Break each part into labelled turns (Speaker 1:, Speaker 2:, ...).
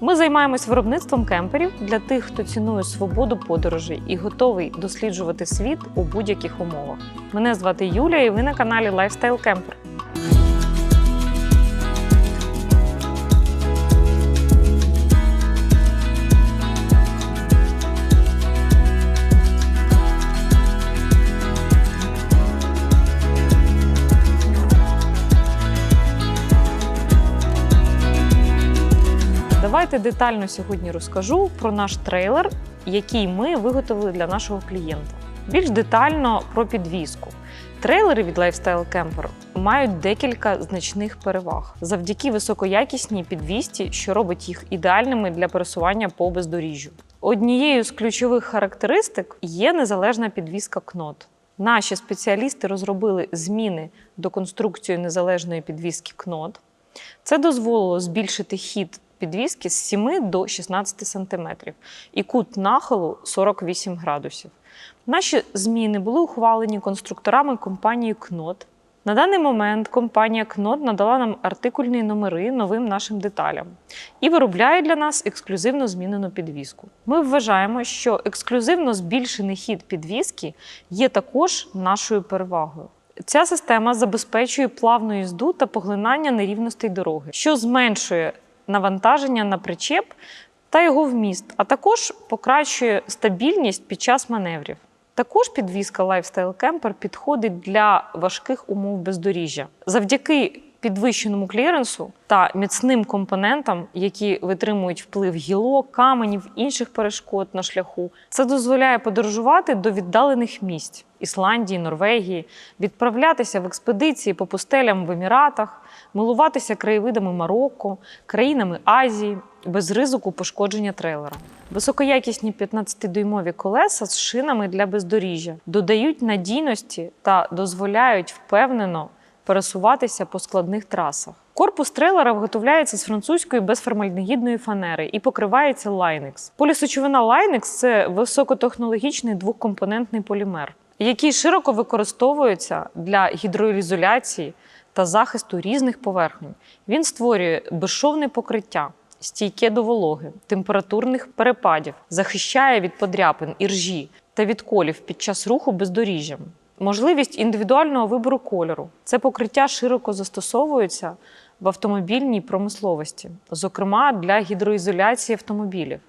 Speaker 1: Ми займаємось виробництвом кемперів для тих, хто цінує свободу подорожей і готовий досліджувати світ у будь-яких умовах. Мене звати Юлія, і ви на каналі Lifestyle Camper. Давайте детально сьогодні розкажу про наш трейлер, який ми виготовили для нашого клієнта. Більш детально про підвізку. Трейлери від Lifestyle Camper мають декілька значних переваг завдяки високоякісній підвісті, що робить їх ідеальними для пересування по бездоріжжю. Однією з ключових характеристик є незалежна підвізка кнот. Наші спеціалісти розробили зміни до конструкції незалежної підвіски кнот. Це дозволило збільшити хід підвіски з 7 до 16 см і кут нахилу 48 градусів. Наші зміни були ухвалені конструкторами компанії Knot. На даний момент компанія Knot надала нам артикульні номери новим нашим деталям і виробляє для нас ексклюзивно змінену підвіску. Ми вважаємо, що ексклюзивно збільшений хід підвіски є також нашою перевагою. Ця система забезпечує плавну їзду та поглинання нерівностей дороги, що зменшує навантаження на причеп та його вміст, а також покращує стабільність під час маневрів. Також підвізка Lifestyle Camper підходить для важких умов бездоріжжя. Завдяки підвищеному кліренсу та міцним компонентам, які витримують вплив гілок, каменів, інших перешкод на шляху, це дозволяє подорожувати до віддалених місць Ісландії, Норвегії, відправлятися в експедиції по пустелям в Еміратах, милуватися краєвидами Марокко, країнами Азії без ризику пошкодження трейлера. Високоякісні 15-дюймові колеса з шинами для бездоріжжя додають надійності та дозволяють впевнено пересуватися по складних трасах. Корпус трейлера виготовляється з французької безформальдегідної фанери і покривається Linex. Полісочовина Linex – це високотехнологічний двокомпонентний полімер, який широко використовується для гідроізоляції та захисту різних поверхонь. Він створює безшовне покриття. Стійке до вологи, температурних перепадів, захищає від подряпин, іржі та відколів під час руху бездоріжжям. Можливість індивідуального вибору кольору. Це покриття широко застосовується в автомобільній промисловості, зокрема для гідроізоляції автомобілів,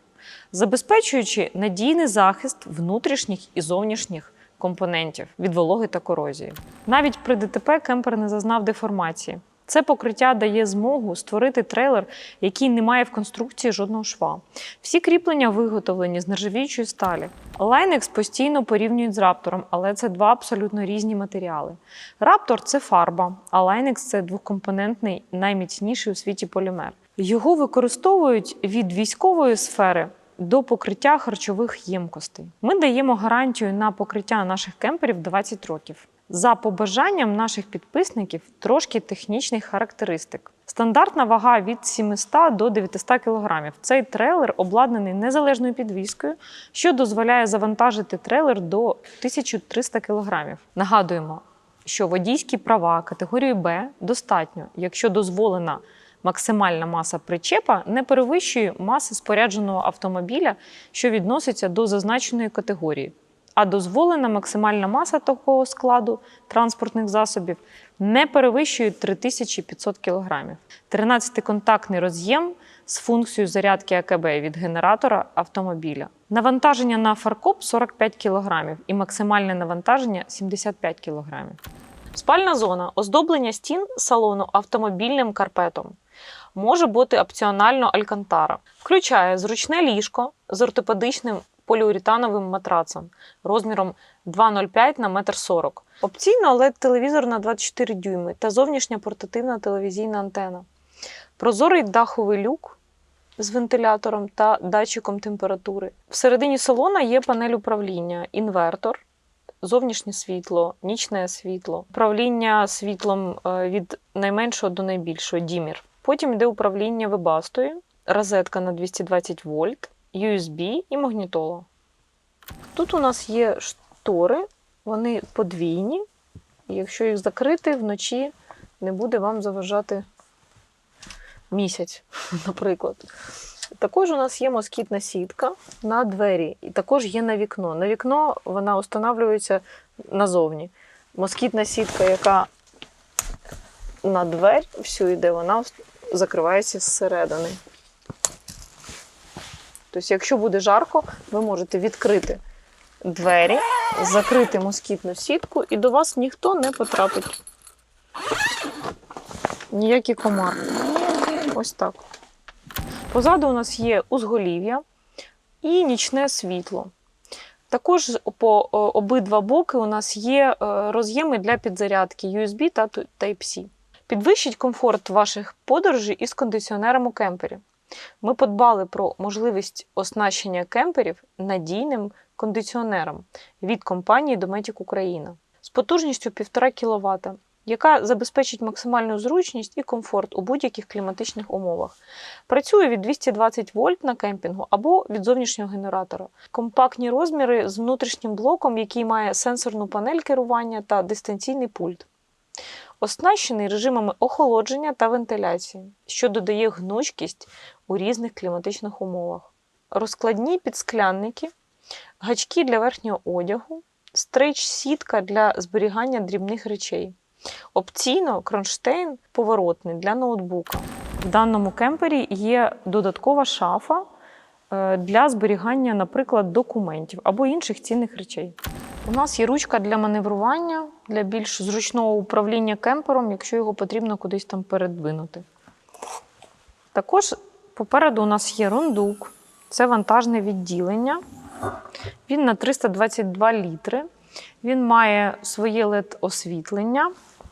Speaker 1: забезпечуючи надійний захист внутрішніх і зовнішніх компонентів від вологи та корозії. Навіть при ДТП кемпер не зазнав деформації. Це покриття дає змогу створити трейлер, який не має в конструкції жодного шва. Всі кріплення виготовлені з нержавіючої сталі. Лайнекс постійно порівнюють з раптором, але це два абсолютно різні матеріали. Раптор це фарба, а Лайнекс це двокомпонентний, найміцніший у світі полімер. Його використовують від військової сфери. До покриття харчових ємкостей. Ми даємо гарантію на покриття наших кемперів 20 років. За побажанням наших підписників трошки технічних характеристик. Стандартна вага від 700 до 900 кг. Цей трейлер обладнаний незалежною підвіскою, що дозволяє завантажити трейлер до 1300 кг. Нагадуємо, що водійські права категорії Б достатньо, якщо дозволена максимальна маса причепа не перевищує маси спорядженого автомобіля, що відноситься до зазначеної категорії а дозволена максимальна маса такого складу транспортних засобів не перевищує 3500 кг. 13-контактний роз'єм з функцією зарядки АКБ від генератора автомобіля. Навантаження на фаркоп 45 кг і максимальне навантаження 75 кг. Спальна зона оздоблення стін салону автомобільним карпетом. Може бути опціонально алькантара. Включає зручне ліжко з ортопедичним поліуретановим матрацом розміром 2,05 на 1,40 м. Опційно LED-телевізор на 24 дюйми та зовнішня портативна телевізійна антена. Прозорий даховий люк з вентилятором та датчиком температури. Всередині салона є панель управління, інвертор, зовнішнє світло, нічне світло, управління світлом е, від найменшого до найбільшого дімір. Потім йде управління вебастою, розетка на 220 вольт, USB і магнітола. Тут у нас є штори, вони подвійні. І якщо їх закрити вночі, не буде вам заважати місяць, наприклад. Також у нас є москітна сітка на двері, і також є на вікно. На вікно вона встановлюється назовні. Москітна сітка, яка на двері всю йде, вона закривається зсередини. Тобто, якщо буде жарко, ви можете відкрити двері, закрити москітну сітку, і до вас ніхто не потрапить. Ніякі комари. Ось так. Позаду у нас є узголів'я і нічне світло. Також по обидва боки у нас є е, роз'єми для підзарядки USB та Type-C. Підвищить комфорт ваших подорожей із кондиціонером у кемпері. Ми подбали про можливість оснащення кемперів надійним кондиціонером від компанії Dometic Україна з потужністю 1,5 кВт, яка забезпечить максимальну зручність і комфорт у будь-яких кліматичних умовах. Працює від 220 вольт на кемпінгу або від зовнішнього генератора. Компактні розміри з внутрішнім блоком, який має сенсорну панель керування та дистанційний пульт. Оснащений режимами охолодження та вентиляції, що додає гнучкість у різних кліматичних умовах. Розкладні підсклянники, гачки для верхнього одягу, стрейч-сітка для зберігання дрібних речей. Опційно кронштейн поворотний для ноутбука. В даному кемпері є додаткова шафа е, для зберігання, наприклад, документів або інших цінних речей. У нас є ручка для маневрування, для більш зручного управління кемпером, якщо його потрібно кудись там передвинути. Також попереду у нас є рундук, це вантажне відділення. Він на 322 літри. Він має своє LED-освітлення.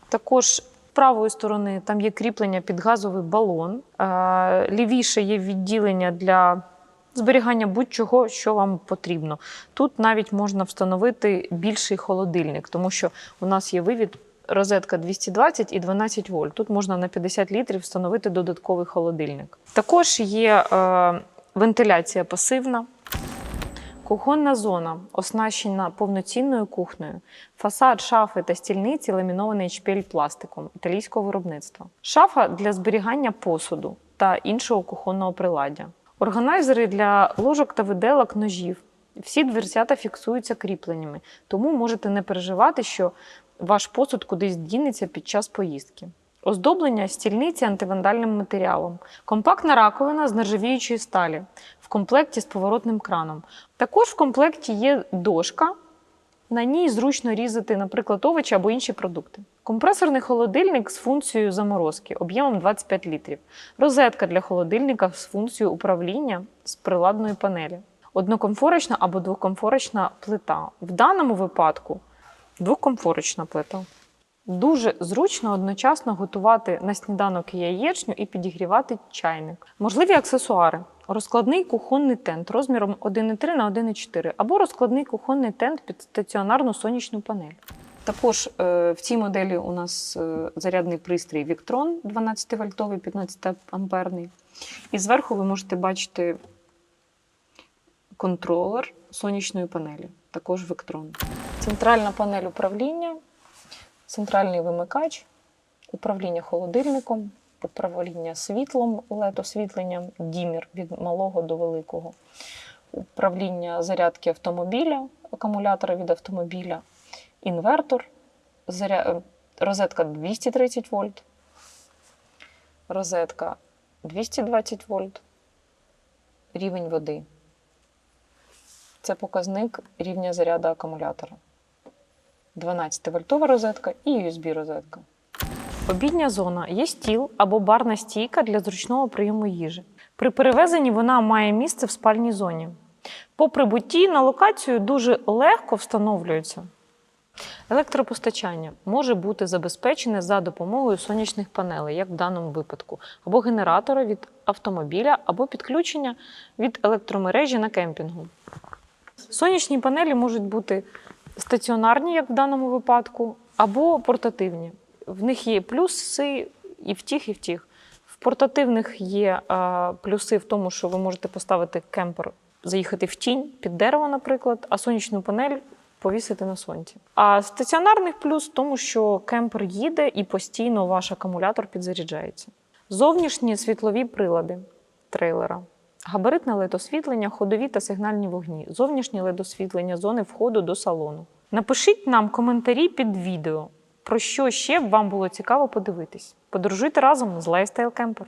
Speaker 1: Також з правої сторони там є кріплення під газовий балон. Е, Лівіше є відділення для зберігання будь-чого, що вам потрібно. Тут навіть можна встановити більший холодильник, тому що у нас є вивід. Розетка 220 і 12 вольт. Тут можна на 50 літрів встановити додатковий холодильник. Також є е, вентиляція пасивна, Кухонна зона оснащена повноцінною кухнею. Фасад шафи та стільниці ламінований HPL пластиком італійського виробництва. Шафа для зберігання посуду та іншого кухонного приладдя. Органайзери для ложок та виделок ножів. Всі дверцята фіксуються кріпленнями, тому можете не переживати, що ваш посуд кудись дінеться під час поїздки. Оздоблення стільниці антивандальним матеріалом. Компактна раковина з нержавіючої сталі в комплекті з поворотним краном. Також в комплекті є дошка. На ній зручно різати, наприклад, овочі або інші продукти. Компресорний холодильник з функцією заморозки об'ємом 25 літрів. Розетка для холодильника з функцією управління з приладної панелі. Однокомфорочна або двокомфорочна плита. В даному випадку двокомфорочна плита. Дуже зручно одночасно готувати на сніданок яєчню і підігрівати чайник. Можливі аксесуари: розкладний кухонний тент розміром 1,3 на 1,4 або розкладний кухонний тент під стаціонарну сонячну панель. Також е, в цій моделі у нас е, зарядний пристрій Victron 12-вольтовий, 15 амперний. І зверху ви можете бачити контролер сонячної панелі, також Victron. Центральна панель управління центральний вимикач, управління холодильником, управління світлом, LED-освітленням, дімір від малого до великого, управління зарядки автомобіля, акумулятора від автомобіля, інвертор, заря... розетка 230 вольт, розетка 220 вольт, рівень води. Це показник рівня заряду акумулятора. 12-вольтова розетка і USB-розетка. Обідня зона є стіл або барна стійка для зручного прийому їжі. При перевезенні вона має місце в спальній зоні. По прибутті на локацію дуже легко встановлюється. Електропостачання може бути забезпечене за допомогою сонячних панелей, як в даному випадку, або генератора від автомобіля, або підключення від електромережі на кемпінгу. Сонячні панелі можуть бути стаціонарні, як в даному випадку, або портативні. В них є плюси і в тих, і в тих. В портативних є а, плюси в тому, що ви можете поставити кемпер, заїхати в тінь під дерево, наприклад, а сонячну панель повісити на сонці. А стаціонарних плюс в тому, що кемпер їде і постійно ваш акумулятор підзаряджається. Зовнішні світлові прилади трейлера. Габаритне LED-освітлення, ходові та сигнальні вогні, зовнішнє LED-освітлення, зони входу до салону. Напишіть нам коментарі під відео, про що ще б вам було цікаво подивитись. Подорожуйте разом з Lifestyle Camper.